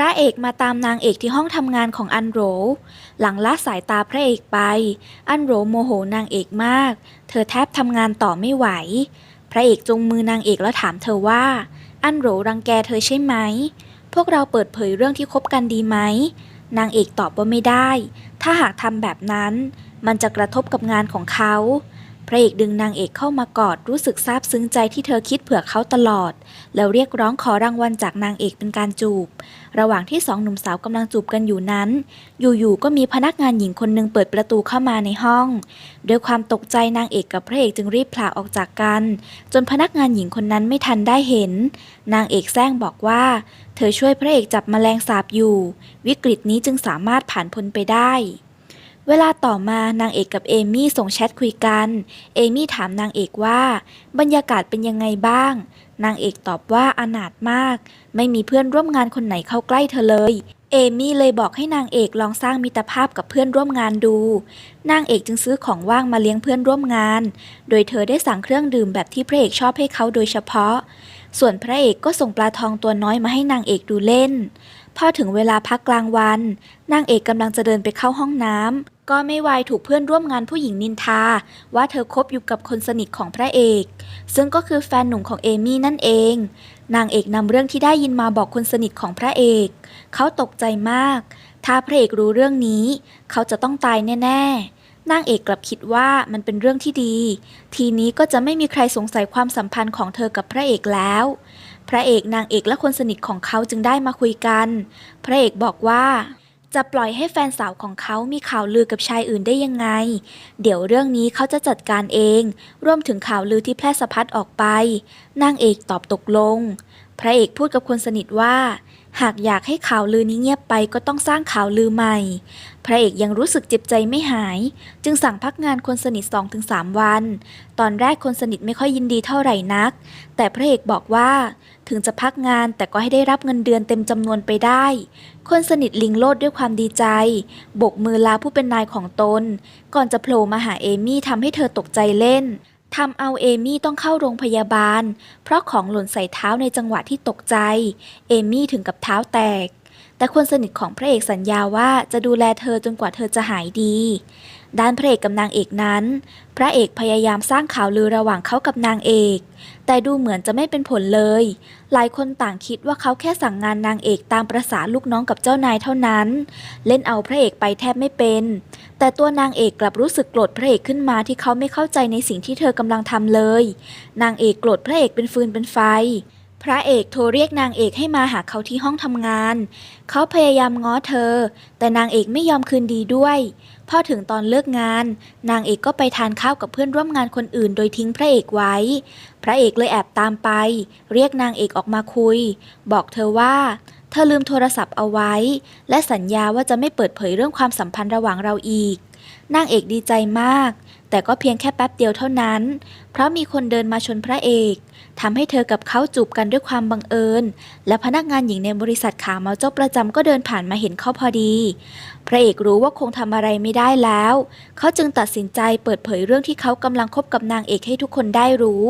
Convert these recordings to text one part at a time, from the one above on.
ระเอกมาตามนางเอกที่ห้องทำงานของอันโหรหลังละสายตาพระเอกไป อันโหรโมโหนางเอกมาก เธอแทบทำงานต่อไม่ไหว พระเอกจงมือนางเอกแล้วถามเธอว่า อันโหรรังแกเธอใช่ไหม พวกเราเปิดเผยเรื่องที่คบกันดีไหม นางเอกตอบว่าไม่ได้ ถ้าหากทำแบบนั้น มันจะกระทบกับงานของเขา พระเอกดึงนางเอกเข้ามากอดรู้สึกซาบซึ้งใจที่เธอคิดเผื่อเขาตลอด แล้วเรียกร้องขอรางวัลจากนางเอกเป็นการจูบ ระหว่างที่สองหนุ่มสาวกำลังจูบกันอยู่นั้น อยู่ๆก็มีพนักงานหญิงคนหนึ่งเปิดประตูเข้ามาในห้องด้วยความตกใจนางเอกกับพระเอกจึงรีบผลาออกจากกัน จนพนักงานหญิงคนนั้นไม่ทันได้เห็น นางเอกแซงบอกว่า เธอช่วยพระเอกจับแมลงสาบอยู่ วิกฤตนี้จึงสามารถผ่านพ้นไปได้ เวลาต่อมานางเอกกับเอมี่ส่งแชทคุยกัน เอมี่ถามนางเอกว่า บรรยากาศเป็นยังไงบ้าง นางเอกตอบว่าอนาถมาก ไม่มีเพื่อนร่วมงานคนไหนเข้าใกล้เธอเลย เอมี่เลยบอกให้นางเอกลองสร้างมิตรภาพกับเพื่อนร่วมงานดู นางเอกจึงซื้อของว่างมาเลี้ยงเพื่อนร่วมงาน โดยเธอได้สั่งเครื่องดื่มแบบที่พระเอกชอบให้เขาโดยเฉพาะ ส่วนพระเอกก็ส่งปลาทองตัวน้อยมาให้นางเอกดูเล่นพอถึงเวลาพักกลางวัน นางเอกกำลังจะเดินไปเข้าห้องน้ำ ก็ไม่วายถูกเพื่อนร่วมงานผู้หญิงนินทา ว่าเธอคบอยู่กับคนสนิทของพระเอก ซึ่งก็คือแฟนหนุ่มของเอมี่นั่นเอง นางเอกนำเรื่องที่ได้ยินมาบอกคนสนิทของพระเอก เขาตกใจมาก ถ้าพระเอกรู้เรื่องนี้ เขาจะต้องตายแน่ ๆนางเอกกลับคิดว่ามันเป็นเรื่องที่ดี ทีนี้ก็จะไม่มีใครสงสัยความสัมพันธ์ของเธอกับพระเอกแล้ว พระเอกนางเอกและคนสนิทของเขาจึงได้มาคุยกัน พระเอกบอกว่า จะปล่อยให้แฟนสาวของเขามีข่าวลือกับชายอื่นได้ยังไง เดี๋ยวเรื่องนี้เขาจะจัดการเอง รวมถึงข่าวลือที่แพร่สะพัดออกไป นางเอกตอบตกลง พระเอกพูดกับคนสนิทว่า หากอยากให้ข่าวลือนี้เงียบไปก็ต้องสร้างข่าวลือใหม่ พระเอกยังรู้สึกเจ็บใจไม่หาย จึงสั่งพักงานคนสนิท 2-3 วัน ตอนแรกคนสนิทไม่ค่อยยินดีเท่าไหร่นัก แต่พระเอกบอกว่า ถึงจะพักงานแต่ก็ให้ได้รับเงินเดือนเต็มจำนวนไปได้ คนสนิทลิงโลดด้วยความดีใจ บกมือลาผู้เป็นนายของตน ก่อนจะโผล่มาหาเอมี่ทำให้เธอตกใจเล่นทำเอาเอมี่ต้องเข้าโรงพยาบาล เพราะของหล่นใส่เท้าในจังหวะที่ตกใจ เอมี่ถึงกับเท้าแตก แต่คนสนิทของพระเอกสัญญาว่าจะดูแลเธอจนกว่าเธอจะหายดี ด้านพระเอกกับนางเอกนั้น พระเอกพยายามสร้างข่าวลือระหว่างเขากับนางเอก แต่ดูเหมือนจะไม่เป็นผลเลย หลายคนต่างคิดว่าเขาแค่สั่งงานนางเอกตามประษาลูกน้องกับเจ้านายเท่านั้น เล่นเอาพระเอกไปแทบไม่เป็น แต่ตัวนางเอกกลับรู้สึกโกรธพระเอกขึ้นมาที่เขาไม่เข้าใจในสิ่งที่เธอกำลังทำเลย นางเอกโกรธพระเอกเป็นฟืนเป็นไฟ พระเอกโทรเรียกนางเอกให้มาหาเขาที่ห้องทำงาน เขาพยายามง้อเธอ แต่นางเอกไม่ยอมคืนดีด้วย พอถึงตอนเลิกงาน นางเอกก็ไปทานข้าวกับเพื่อนร่วมงานคนอื่น โดยทิ้งพระเอกไว้ พระเอกเลยแอบตามไป เรียกนางเอกออกมาคุย บอกเธอว่า เธอลืมโทรศัพท์เอาไว้ และสัญญาว่าจะไม่เปิดเผยเรื่องความสัมพันธ์ระหว่างเราอีก นางเอกดีใจมาก แต่ก็เพียงแค่แป๊บเดียวเท่านั้น เพราะมีคนเดินมาชนพระเอกทำให้เธอกับเขาจูบกันด้วยความบังเอิญ และพนักงานหญิงในบริษัทขาเมาเจ้าประจำก็เดินผ่านมาเห็นเขาพอดี พระเอกรู้ว่าคงทำอะไรไม่ได้แล้ว เขาจึงตัดสินใจเปิดเผยเรื่องที่เขากำลังคบกับนางเอกให้ทุกคนได้รู้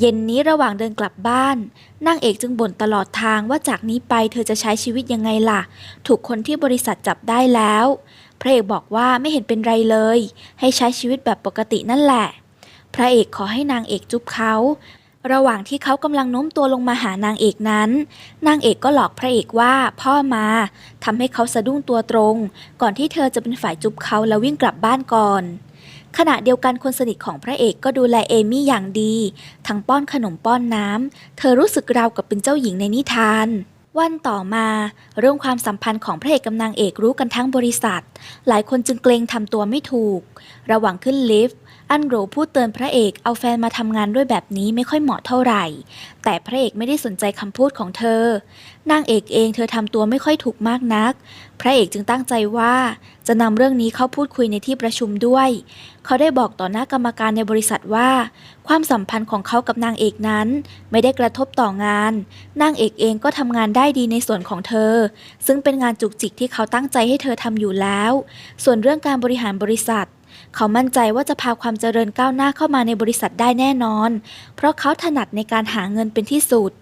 เย็นนี้ระหว่างเดินกลับบ้านนางเอกจึงบ่นตลอดทางว่าจากนี้ไปเธอจะใช้ชีวิตยังไงล่ะ ถูกคนที่บริษัทจับได้แล้ว พระเอกบอกว่าไม่เห็นเป็นไรเลย ให้ใช้ชีวิตแบบปกตินั่นแหละ พระเอกขอให้นางเอกจุ๊บเขาระหว่างที่เขากำลังโน้มตัวลงมาหานางเอกนั้น นางเอกก็หลอกพระเอกว่าพ่อมาทำให้เขาสะดุ้งตัวตรง ก่อนที่เธอจะเป็นฝ่ายจุบเขาแล้ววิ่งกลับบ้านก่อน ขณะเดียวกันคนสนิทของพระเอกก็ดูแลเอมี่อย่างดี ทั้งป้อนขนมป้อนน้ำ เธอรู้สึกราวกับเป็นเจ้าหญิงในนิทาน วันต่อมาเรื่องความสัมพันธ์ของพระเอกกับนางเอกรู้กันทั้งบริษัท หลายคนจึงเกรงทำตัวไม่ถูก ระหว่างขึ้นลิฟต์ อันโรพูดเตือนพระเอกเอาแฟนมาทำงานด้วยแบบนี้ไม่ค่อยเหมาะเท่าไหร่ แต่พระเอกไม่ได้สนใจคำพูดของเธอ นางเอกเองเธอทำตัวไม่ค่อยถูกมากนัก พระเอกจึงตั้งใจว่า จะนำเรื่องนี้เข้าพูดคุยในที่ประชุมด้วย เขาได้บอกต่อหน้ากรรมการในบริษัทว่า ความสัมพันธ์ของเขากับนางเอกนั้น ไม่ได้กระทบต่องาน นางเอกเองก็ทำงานได้ดีในส่วนของเธอ ซึ่งเป็นงานจุกจิกที่เขาตั้งใจให้เธอทำอยู่แล้ว ส่วนเรื่องการบริหารบริษัท เขามั่นใจว่าจะพาความเจริญก้าวหน้าเข้ามาในบริษัทได้แน่นอน เพราะเขาถนัดในการหาเงินเป็นที่สุด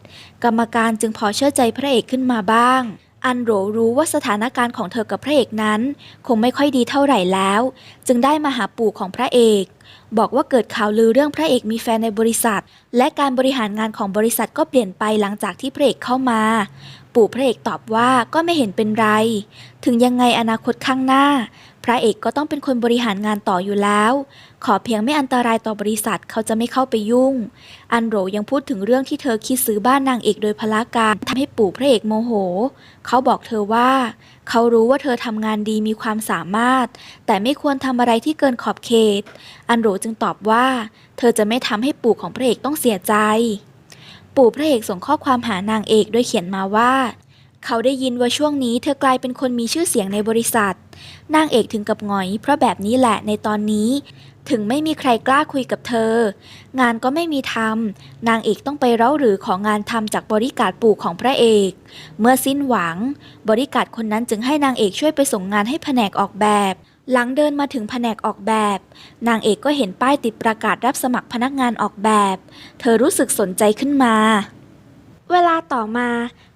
กรรมการจึงพอเชื่อใจพระเอกขึ้นมาบ้าง อันโหรรู้ว่าสถานการณ์ของเธอกับพระเอกนั้น คงไม่ค่อยดีเท่าไหร่แล้ว จึงได้มาหาปู่ของพระเอก บอกว่าเกิดข่าวลือเรื่องพระเอกมีแฟนในบริษัท และการบริหารงานของบริษัทก็เปลี่ยนไปหลังจากที่พระเอกเข้ามาปู่พระเอกตอบว่าก็ไม่เห็นเป็นไร ถึงยังไงอนาคตข้างหน้า พระเอกก็ต้องเป็นคนบริหารงานต่ออยู่แล้ว ขอเพียงไม่อันตรายต่อบริษัทเขาจะไม่เข้าไปยุ่ง อันโหรยังพูดถึงเรื่องที่เธอคิดซื้อบ้านนางเอกโดยพละการทำให้ปู่พระเอกโมโห เขาบอกเธอว่า เขารู้ว่าเธอทำงานดีมีความสามารถ แต่ไม่ควรทำอะไรที่เกินขอบเขต อันโหรจึงตอบว่า เธอจะไม่ทำให้ปู่ของพระเอกต้องเสียใจ ปู่พระเอกส่งข้อความหานางเอกโดยเขียนมาว่า เขาได้ยินว่าช่วงนี้เธอกลายเป็นคนมีชื่อเสียงในบริษัท นางเอกถึงกับหงอย เพราะแบบนี้แหละในตอนนี้ ถึงไม่มีใครกล้าคุยกับเธอ งานก็ไม่มีทำนางเอกต้องไปเร้าหรือของานทำจากบริการปู่ของพระเอก เมื่อสิ้นหวัง บริการคนนั้นจึงให้นางเอกช่วยไปส่งงานให้แผนกออกแบบ หลังเดินมาถึงแผนกออกแบบ นางเอกก็เห็นป้ายติดประกาศรับสมัครพนักงานออกแบบ เธอรู้สึกสนใจขึ้นมาเวลาต่อมา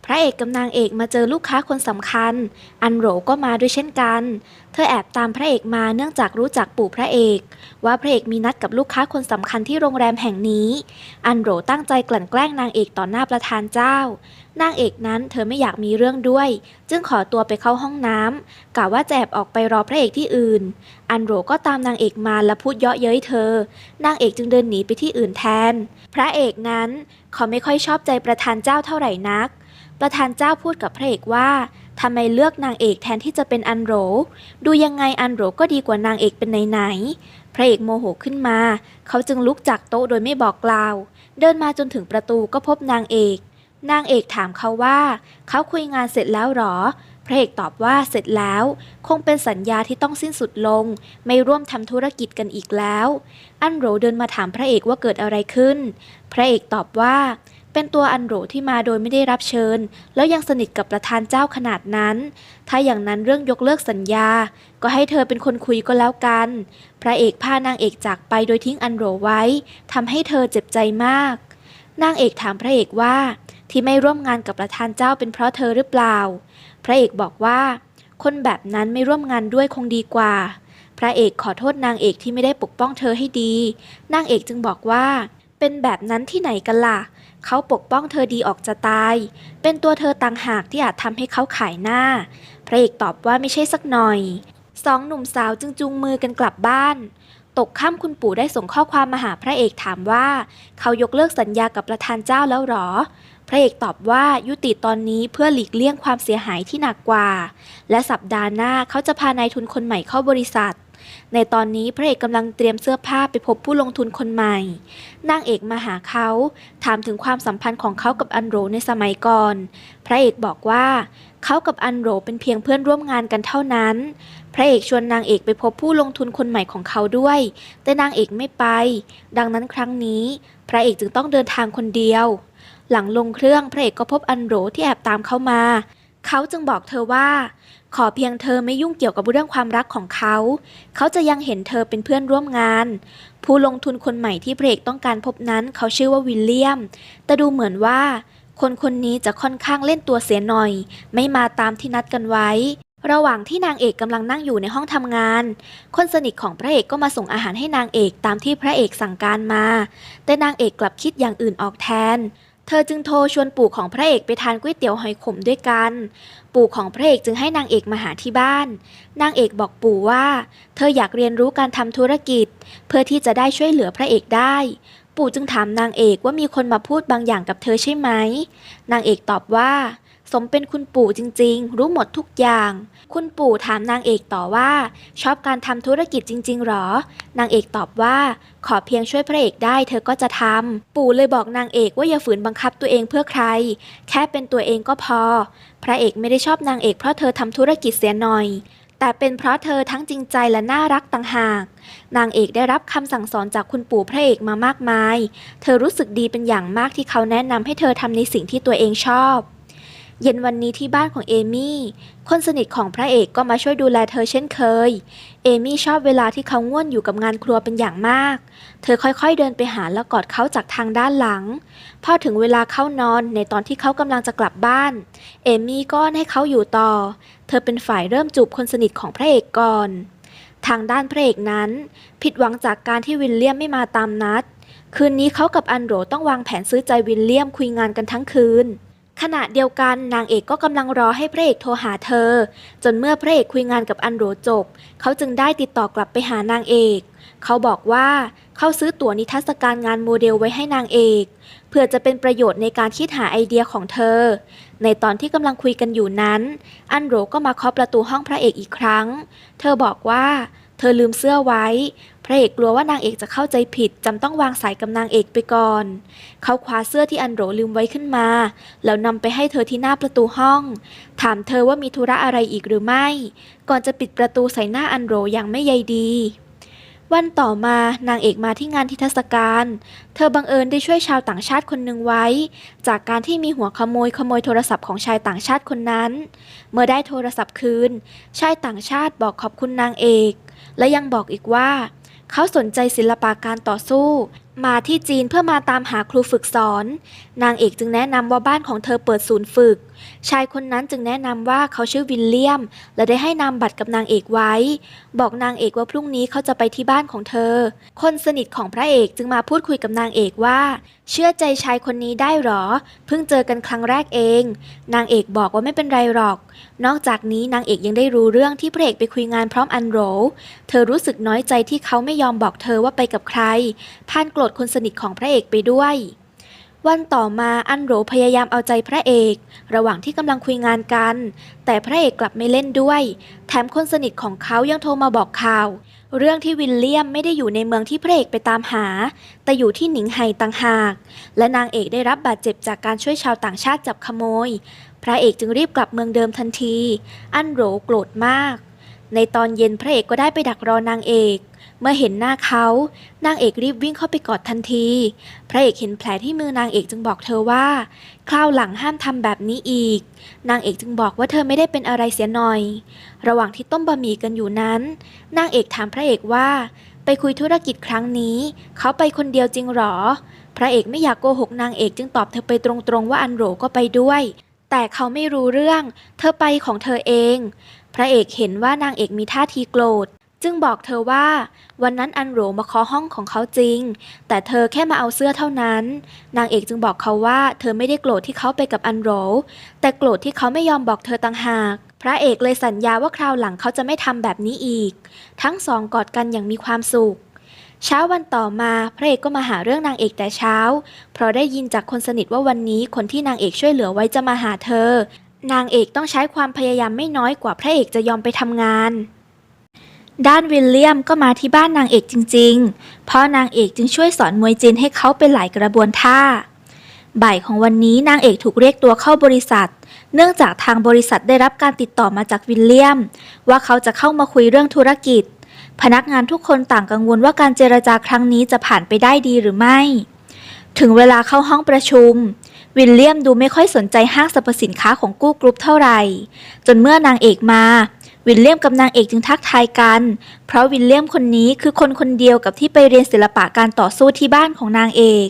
พระเอกกับนางเอกมาเจอลูกค้าคนสำคัญ อันโหรก็มาด้วยเช่นกัน เธอแอบตามพระเอกมาเนื่องจากรู้จักปู่พระเอก ว่าพระเอกมีนัดกับลูกค้าคนสำคัญที่โรงแรมแห่งนี้ อันโหรตั้งใจกลั่นแกล้งนางเอกต่อหน้าประธานเจ้า นางเอกนั้นเธอไม่อยากมีเรื่องด้วย จึงขอตัวไปเข้าห้องน้ำกะว่าจะแอบออกไปรอพระเอกที่อื่น อันโหรก็ตามนางเอกมาและพูดเยาะเย้ยเธอ นางเอกจึงเดินหนีไปที่อื่นแทน พระเอกนั้นเขาไม่ค่อยชอบใจประธานเจ้าเท่าไหร่นัก ประธานเจ้าพูดกับพระเอกว่าทำไมเลือกนางเอกแทนที่จะเป็นอันโหรดูยังไงอันโหรก็ดีกว่านางเอกเป็นไหนๆพระเอกโมโหขึ้นมา เขาจึงลุกจากโต๊ะโดยไม่บอกกล่าว เดินมาจนถึงประตูก็พบนางเอก นางเอกถามเขาว่า เขาคุยงานเสร็จแล้วหรอ พระเอกตอบว่าเสร็จแล้ว คงเป็นสัญญาที่ต้องสิ้นสุดลง ไม่ร่วมทำธุรกิจกันอีกแล้ว อันโหรเดินมาถามพระเอกว่าเกิดอะไรขึ้น พระเอกตอบว่า เป็นตัวอันโหรที่มาโดยไม่ได้รับเชิญ แล้วยังสนิทกับประธานเจ้าขนาดนั้น ถ้าอย่างนั้นเรื่องยกเลิกสัญญา ก็ให้เธอเป็นคนคุยก็แล้วกัน พระเอกพานางเอกจากไปโดยทิ้งอันโหรไว้ทำให้เธอเจ็บใจมาก นางเอกถามพระเอกว่า ที่ไม่ร่วมงานกับประธานเจ้าเป็นเพราะเธอหรือเปล่า พระเอกบอกว่า คนแบบนั้นไม่ร่วมงานด้วยคงดีกว่าพระเอกขอโทษนางเอกที่ไม่ได้ปกป้องเธอให้ดี นางเอกจึงบอกว่า เป็นแบบนั้นที่ไหนกันล่ะ เขาปกป้องเธอดีออกจะตาย เป็นตัวเธอต่างหากที่อาจทำให้เขาขายหน้า พระเอกตอบว่าไม่ใช่สักหน่อย สองหนุ่มสาวจึงจูงมือกันกลับบ้าน ตกค่ำคุณปู่ได้ส่งข้อความมาหาพระเอกถามว่า เขายกเลิกสัญญากับประธานเจ้าแล้วหรอ พระเอกตอบว่ายุติตอนนี้เพื่อหลีกเลี่ยงความเสียหายที่หนักกว่า และสัปดาห์หน้าเขาจะพานายทุนคนใหม่เข้าบริษัท ในตอนนี้พระเอกกำลังเตรียมเสื้อผ้าไปพบผู้ลงทุนคนใหม่ นางเอกมาหาเขา ถามถึงความสัมพันธ์ของเขากับอันโรในสมัยก่อน พระเอกบอกว่าเขากับอันโรเป็นเพียงเพื่อนร่วมงานกันเท่านั้น พระเอกชวนนางเอกไปพบผู้ลงทุนคนใหม่ของเขาด้วย แต่นางเอกไม่ไป ดังนั้นครั้งนี้ พระเอกจึงต้องเดินทางคนเดียว หลังลงเครื่องพระเอกก็พบอันโรที่แอบตามเขามา เขาจึงบอกเธอว่า ขอเพียงเธอไม่ยุ่งเกี่ยวกับเรื่องความรักของเขา เขาจะยังเห็นเธอเป็นเพื่อนร่วมงาน ผู้ลงทุนคนใหม่ที่พระเอกต้องการพบนั้นเขาชื่อว่าวิลเลียม แต่ดูเหมือนว่า คนคนนี้จะค่อนข้างเล่นตัวเสียหน่อย ไม่มาตามที่นัดกันไว้ ระหว่างที่นางเอกกำลังนั่งอยู่ในห้องทำงาน คนสนิทของพระเอกก็มาส่งอาหารให้นางเอกตามที่พระเอกสั่งการมา แต่นางเอกกลับคิดอย่างอื่นออกแทน เธอจึงโทรชวนปู่ของพระเอกไปทานก๋วยเตี๋ยวหอยขมด้วยกัน ปู่ของพระเอกจึงให้นางเอกมาหาที่บ้าน นางเอกบอกปู่ว่า เธออยากเรียนรู้การทำธุรกิจ เพื่อที่จะได้ช่วยเหลือพระเอกได้ ปู่จึงถามนางเอกว่ามีคนมาพูดบางอย่างกับเธอใช่ไหม นางเอกตอบว่า สมเป็นคุณปู่จริงๆ รู้หมดทุกอย่าง คุณปู่ถามนางเอกต่อว่า ชอบการทำธุรกิจจริง ๆหรอ นางเอกตอบว่า ขอเพียงช่วยพระเอกได้เธอก็จะทำ ปู่เลยบอกนางเอกว่าอย่าฝืนบังคับตัวเองเพื่อใคร แค่เป็นตัวเองก็พอ พระเอกไม่ได้ชอบนางเอกเพราะเธอทำธุรกิจเสียหน่อย แต่เป็นเพราะเธอทั้งจริงใจและน่ารักต่างหาก นางเอกได้รับคำสั่งสอนจากคุณปู่พระเอกมามากมาย เธอรู้สึกดีเป็นอย่างมากที่เขาแนะนำให้เธอทำในสิ่งที่ตัวเองชอบ เย็นวันนี้ที่บ้านของเอมี่ คนสนิทของพระเอกก็มาช่วยดูแลเธอเช่นเคย เอมี่ชอบเวลาที่เขาง่วนอยู่กับงานครัวเป็นอย่างมาก เธอค่อยๆเดินไปหาและกอดเขาจากทางด้านหลัง พอถึงเวลาเข้านอนในตอนที่เขากำลังจะกลับบ้าน เอมี่ก็ให้เขาอยู่ต่อ เธอเป็นฝ่ายเริ่มจูบคนสนิทของพระเอกก่อน ทางด้านพระเอกนั้น ผิดหวังจากการที่วิลเลียมไม่มาตามนัด คืนนี้เขากับอันโรต้องวางแผนซื้อใจวิลเลียมคุยงานกันทั้งคืน ขณะเดียวกันนางเอกก็กำลังรอให้พระเอกโทรหาเธอ จนเมื่อพระเอกคุยงานกับอันโรจบ เขาจึงได้ติดต่อกลับไปหานางเอก เขาบอกว่าเขาซื้อตั๋วนิทรรศการงานโมเดลไว้ให้นางเอก เพื่อจะเป็นประโยชน์ในการคิดหาไอเดียของเธอ ในตอนที่กำลังคุยกันอยู่นั้น อันโรก็มาเคาะประตูห้องพระเอกอีกครั้ง เธอบอกว่า เธอลืมเสื้อไว้ พระเอกกลัวว่านางเอกจะเข้าใจผิดจำต้องวางสายกับนางเอกไปก่อน เขาคว้าเสื้อที่อันโรลืมไว้ขึ้นมา แล้วนำไปให้เธอที่หน้าประตูห้อง ถามเธอว่ามีธุระอะไรอีกหรือไม่ ก่อนจะปิดประตูใส่หน้าอันโรอย่างไม่ใยดี วันต่อมานางเอกมาที่งานทิทศการ เธอบังเอิญได้ช่วยชาวต่างชาติคนหนึ่งไว้ จากการที่มีหัวขโมยขโมยโทรศัพท์ของชายต่างชาติคนนั้น เมื่อได้โทรศัพท์คืน ชายต่างชาติบอกขอบคุณนางเอก และยังบอกอีกว่า เขาสนใจศิลปะการต่อสู้ มาที่จีนเพื่อมาตามหาครูฝึกสอน นางเอกจึงแนะนำว่าบ้านของเธอเปิดศูนย์ฝึก ชายคนนั้นจึงแนะนำว่าเขาชื่อวิลเลียม และได้ให้นามบัตรกับนางเอกไว้ บอกนางเอกว่าพรุ่งนี้เขาจะไปที่บ้านของเธอ คนสนิทของพระเอกจึงมาพูดคุยกับนางเอกว่า เชื่อใจชายคนนี้ได้หรอ เพิ่งเจอกันครั้งแรกเอง นางเอกบอกว่าไม่เป็นไรหรอก นอกจากนี้นางเอกยังได้รู้เรื่องที่พระเอกไปคุยงานพร้อมอันโรเธอรู้สึกน้อยใจที่เขาไม่ยอมบอกเธอว่าไปกับใครพานโกรธคนสนิทของพระเอกไปด้วย วันต่อมาอันโหรพยายามเอาใจพระเอก ระหว่างที่กำลังคุยงานกัน แต่พระเอกกลับไม่เล่นด้วย แถมคนสนิทของเขายังโทรมาบอกข่าว เรื่องที่วิลเลียมไม่ได้อยู่ในเมืองที่พระเอกไปตามหา แต่อยู่ที่หนิงไห่ต่างหาก และนางเอกได้รับบาดเจ็บจากการช่วยชาวต่างชาติจับขโมย พระเอกจึงรีบกลับเมืองเดิมทันที อันโหรโกรธมาก ในตอนเย็นพระเอกก็ได้ไปดักรอนางเอก เมื่อเห็นหน้าเขา นางเอกรีบวิ่งเข้าไปกอดทันที พระเอกเห็นแผลที่มือนางเอกจึงบอกเธอว่า คราวหลังห้ามทำแบบนี้อีก นางเอกจึงบอกว่าเธอไม่ได้เป็นอะไรเสียหน่อย ระหว่างที่ต้มบะหมี่กันอยู่นั้น นางเอกถามพระเอกว่า ไปคุยธุรกิจครั้งนี้ เขาไปคนเดียวจริงหรอ พระเอกไม่อยากโกหกนางเอกจึงตอบเธอไปตรงๆว่าอันโรก็ไปด้วย แต่เขาไม่รู้เรื่อง เธอไปของเธอเอง พระเอกเห็นว่านางเอกมีท่าทีโกรธ จึงบอกเธอว่าวันนั้นอันโหรมาเคาะห้องของเขาจริง แต่เธอแค่มาเอาเสื้อเท่านั้น นางเอกจึงบอกเขาว่าเธอไม่ได้โกรธที่เขาไปกับอันโหรแต่โกรธที่เขาไม่ยอมบอกเธอต่างหาก พระเอกเลยสัญญาว่าคราวหลังเขาจะไม่ทำแบบนี้อีก ทั้งสองกอดกันอย่างมีความสุขเช้าวันต่อมาพระเอกก็มาหาเรื่องนางเอกแต่เช้า เพราะได้ยินจากคนสนิทว่าวันนี้คนที่นางเอกช่วยเหลือไว้จะมาหาเธอ นางเอกต้องใช้ความพยายามไม่น้อยกว่าพระเอกจะยอมไปทำงาน ด้านวิลเลียมก็มาที่บ้านนางเอกจริงๆ เพราะนางเอกจึงช่วยสอนมวยจีนให้เขาเป็นหลายกระบวนท่า บ่ายของวันนี้นางเอกถูกเรียกตัวเข้าบริษัท เนื่องจากทางบริษัทได้รับการติดต่อมาจากวิลเลียม ว่าเขาจะเข้ามาคุยเรื่องธุรกิจ พนักงานทุกคนต่างกังวลว่าการเจรจาครั้งนี้จะผ่านไปได้ดีหรือไม่ ถึงเวลาเข้าห้องประชุม วิลเลียมดูไม่ค่อยสนใจห้างสรรพสินค้าของกู้กรุ๊ปเท่าไหร่ จนเมื่อนางเอกมา วิลเลียมกับนางเอกจึงทักทายกัน เพราะวิลเลียมคนนี้คือคนคนเดียวกับที่ไปเรียนศิลปะการต่อสู้ที่บ้านของนางเอก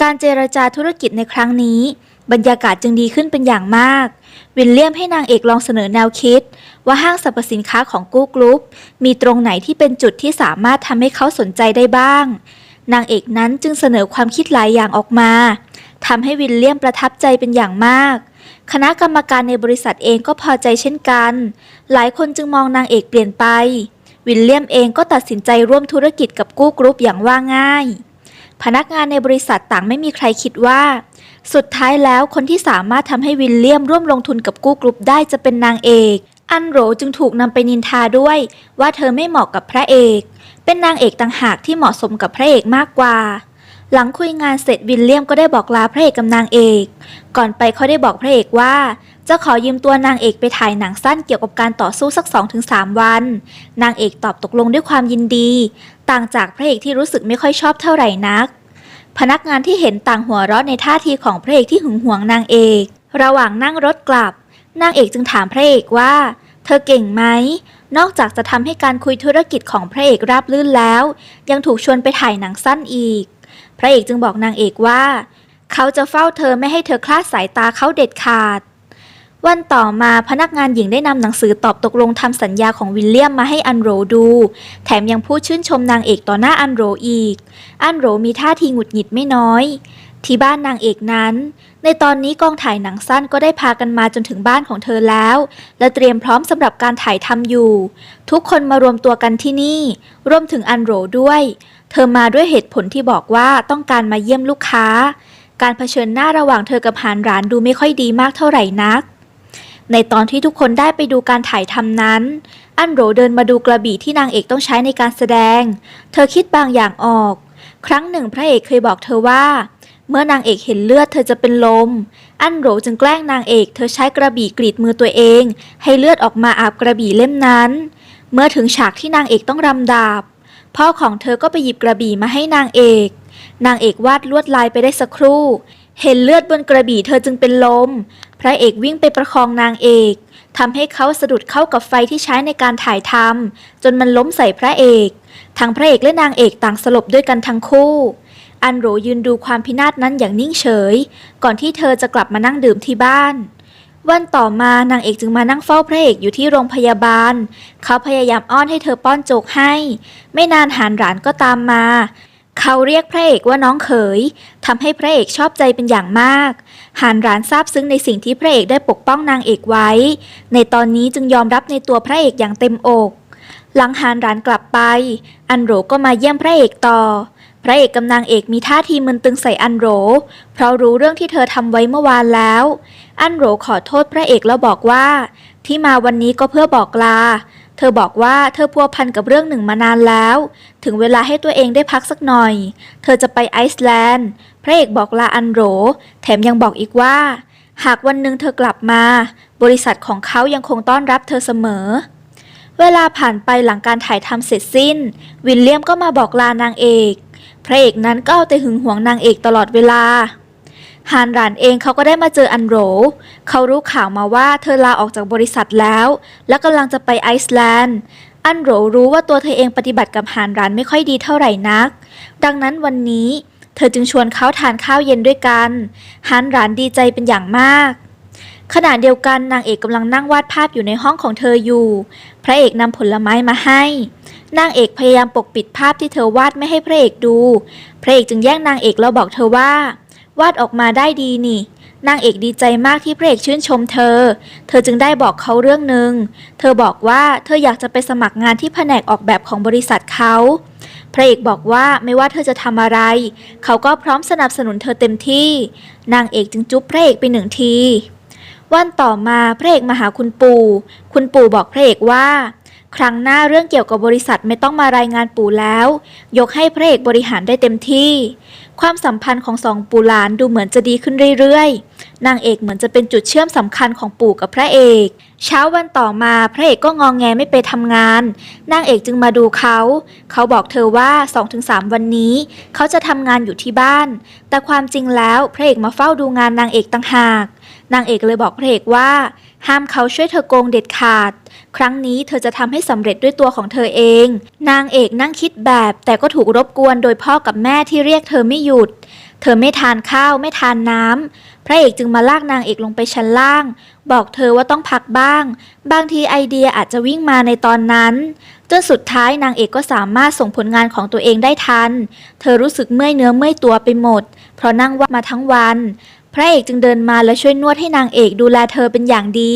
การเจรจาธุรกิจในครั้งนี้ บรรยากาศจึงดีขึ้นเป็นอย่างมาก วิลเลียมให้นางเอกลองเสนอแนวคิด ว่าห้างสรรพสินค้าของกู้กรุ๊ปมีตรงไหนที่เป็นจุดที่สามารถทำให้เขาสนใจได้บ้าง นางเอกนั้นจึงเสนอความคิดหลายอย่างออกมาทำให้วิลเลียมประทับใจเป็นอย่างมาก คณะกรรมการในบริษัทเองก็พอใจเช่นกัน หลายคนจึงมองนางเอกเปลี่ยนไป วิลเลียมเองก็ตัดสินใจร่วมธุรกิจกับกู้กรุ๊ปอย่างว่าง่าย พนักงานในบริษัทต่างไม่มีใครคิดว่า สุดท้ายแล้วคนที่สามารถทำให้วิลเลียมร่วมลงทุนกับกู้กรุ๊ปได้จะเป็นนางเอก อันโหรจึงถูกนำไปนินทาด้วย ว่าเธอไม่เหมาะกับพระเอก เป็นนางเอกต่างหากที่เหมาะสมกับพระเอกมากกว่า หลังคุยงานเสร็จวิลเลียมก็ได้บอกลาพระเอกกับนางเอก ก่อนไปเขาได้บอกพระเอกว่า จะขอยืมตัวนางเอกไปถ่ายหนังสั้นเกี่ยวกับการต่อสู้สัก 2-3 วัน นางเอกตอบตกลงด้วยความยินดี ต่างจากพระเอกที่รู้สึกไม่ค่อยชอบเท่าไหร่นัก พนักงานที่เห็นต่างหัวเราะในท่าทีของพระเอกที่หึงหวงนางเอก ระหว่างนั่งรถกลับ นางเอกจึงถามพระเอกว่า เธอเก่งไหมนอกจากจะทำให้การคุยธุรกิจของพระเอกราบรื่นแล้ว ยังถูกชวนไปถ่ายหนังสั้นอีก พระเอกจึงบอกนางเอกว่า เขาจะเฝ้าเธอไม่ให้เธอคลาดสายตาเขาเด็ดขาด วันต่อมาพนักงานหญิงได้นำหนังสือตอบตกลงทำสัญญาของวิลเลียมมาให้อันโรดู แถมยังพูดชื่นชมนางเอกต่อหน้าอันโรอีก อันโรมีท่าทีหงุดหงิดไม่น้อย ที่บ้านนางเอกนั้น ในตอนนี้กองถ่ายหนังสั้นก็ได้พากันมาจนถึงบ้านของเธอแล้ว และเตรียมพร้อมสำหรับการถ่ายทำอยู่ ทุกคนมารวมตัวกันที่นี่ รวมถึงอันโรด้วย เธอมาด้วยเหตุผลที่บอกว่าต้องการมาเยี่ยมลูกค้า การเผชิญหน้าระหว่างเธอกับหานหรานดูไม่ค่อยดีมากเท่าไหร่นัก ในตอนที่ทุกคนได้ไปดูการถ่ายทำนั้น อันโรเดินมาดูกระบี่ที่นางเอกต้องใช้ในการแสดง เธอคิดบางอย่างออก ครั้งหนึ่งพระเอกเคยบอกเธอว่า เมื่อนางเอกเห็นเลือดเธอจะเป็นลม อันโรจึงแกล้งนางเอก เธอใช้กระบี่กรีดมือตัวเอง ให้เลือดออกมาอาบกระบี่เล่มนั้น เมื่อถึงฉากที่นางเอกต้องรำดาบ พ่อของเธอก็ไปหยิบกระบี่มาให้นางเอก นางเอกวาดลวดลายไปได้สักครู่ เห็นเลือดบนกระบี่เธอจึงเป็นลม พระเอกวิ่งไปประคองนางเอกทำให้เขาสะดุดเข้ากับไฟที่ใช้ในการถ่ายทำจนมันล้มใส่พระเอก ทั้งพระเอกและนางเอกต่างสลบด้วยกันทั้งคู่ อันโรยืนดูความพินาศนั้นอย่างนิ่งเฉย ก่อนที่เธอจะกลับมานั่งดื่มที่บ้าน วันต่อมานางเอกจึงมานั่งเฝ้าพระเอกอยู่ที่โรงพยาบาล เขาพยายามอ้อนให้เธอป้อนโจกให้ ไม่นานหานหลานก็ตามมา เขาเรียกพระเอกว่าน้องเขยทำให้พระเอกชอบใจเป็นอย่างมาก หานหลานซาบซึ้งในสิ่งที่พระเอกได้ปกป้องนางเอกไว้ ในตอนนี้จึงยอมรับในตัวพระเอกอย่างเต็มอก หลังหานหลานกลับไป อันโหรก็มาเยี่ยมพระเอกต่อ พระเอกกำนางเอกมีท่าทีมึนตึงใส่อันโหรเพราะรู้เรื่องที่เธอทำไว้เมื่อวานแล้ว อันโหรขอโทษพระเอกแล้วบอกว่า ที่มาวันนี้ก็เพื่อบอกลา เธอบอกว่าเธอพัวพันกับเรื่องหนึ่งมานานแล้ว ถึงเวลาให้ตัวเองได้พักสักหน่อย เธอจะไปไอซ์แลนด์ พระเอกบอกลาอันโหรแถมยังบอกอีกว่า หากวันหนึ่งเธอกลับมา บริษัทของเขายังคงต้อนรับเธอเสมอเวลาผ่านไปหลังการถ่ายทำเสร็จสิ้น วิลเลียมก็มาบอกลานางเอก พระเอกนั้นก็เอาแต่หึงหวงนางเอกตลอดเวลา ฮานรานเองเขาก็ได้มาเจออันโหรเขารู้ข่าวมาว่าเธอลาออกจากบริษัทแล้ว และกำลังจะไปไอซ์แลนด์อันโหรรู้ว่าตัวเธอเองปฏิบัติกับฮานรานไม่ค่อยดีเท่าไหร่นัก ดังนั้นวันนี้ เธอจึงชวนเขาทานข้าวเย็นด้วยกันฮานรานดีใจเป็นอย่างมาก ขณะเดียวกันนางเอกกำลังนั่งวาดภาพอยู่ในห้องของเธออยู่ พระเอกนำผลไม้มาให้ นางเอกพยายามปกปิดภาพที่เธอวาดไม่ให้พระเอกดู พระเอกจึงแย่งนางเอกแล้วบอกเธอว่า วาดออกมาได้ดีนี่ นางเอกดีใจมากที่พระเอกชื่นชมเธอ เธอจึงได้บอกเขาเรื่องหนึ่ง เธอบอกว่าเธออยากจะไปสมัครงานที่แผนกออกแบบของบริษัทเขา พระเอกบอกว่าไม่ว่าเธอจะทำอะไร เขาก็พร้อมสนับสนุนเธอเต็มที่ นางเอกจึงจุ๊บพระเอกไปหนึ่งที วันต่อมาพระเอกมาหาคุณปู่ คุณปู่บอกพระเอกว่า ครั้งหน้าเรื่องเกี่ยวกับบริษัทไม่ต้องมารายงานปู่แล้ว ยกให้พระเอกบริหารได้เต็มที่ ความสัมพันธ์ของสองปู่หลานดูเหมือนจะดีขึ้นเรื่อยๆ นางเอกเหมือนจะเป็นจุดเชื่อมสำคัญของปู่กับพระเอก เช้าวันต่อมาพระเอกก็งองแงไม่ไปทำงาน นางเอกจึงมาดูเขา เขาบอกเธอว่า 2-3 วันนี้ เขาจะทำงานอยู่ที่บ้าน แต่ความจริงแล้วพระเอกมาเฝ้าดูงานนางเอกต่างหาก นางเอกเลยบอกพระเอกว่า ห้ามเขาช่วยเธอโกงเด็ดขาด ครั้งนี้เธอจะทำให้สำเร็จด้วยตัวของเธอเอง นางเอกนั่งคิดแบบ แต่ก็ถูกรบกวนโดยพ่อกับแม่ที่เรียกเธอไม่หยุด เธอไม่ทานข้าวไม่ทานน้ำพระเอกจึงมาลากนางเอกลงไปชั้นล่าง บอกเธอว่าต้องพักบ้าง บางทีไอเดียอาจจะวิ่งมาในตอนนั้นจนสุดท้ายนางเอกก็สามารถส่งผลงานของตัวเองได้ทัน เธอรู้สึกเมื่อยเนื้อเมื่อยตัวไปหมด เพราะนั่งวามาทั้งวัน พระเอกจึงเดินมาและช่วยนวดให้นางเอกดูแลเธอเป็นอย่างดี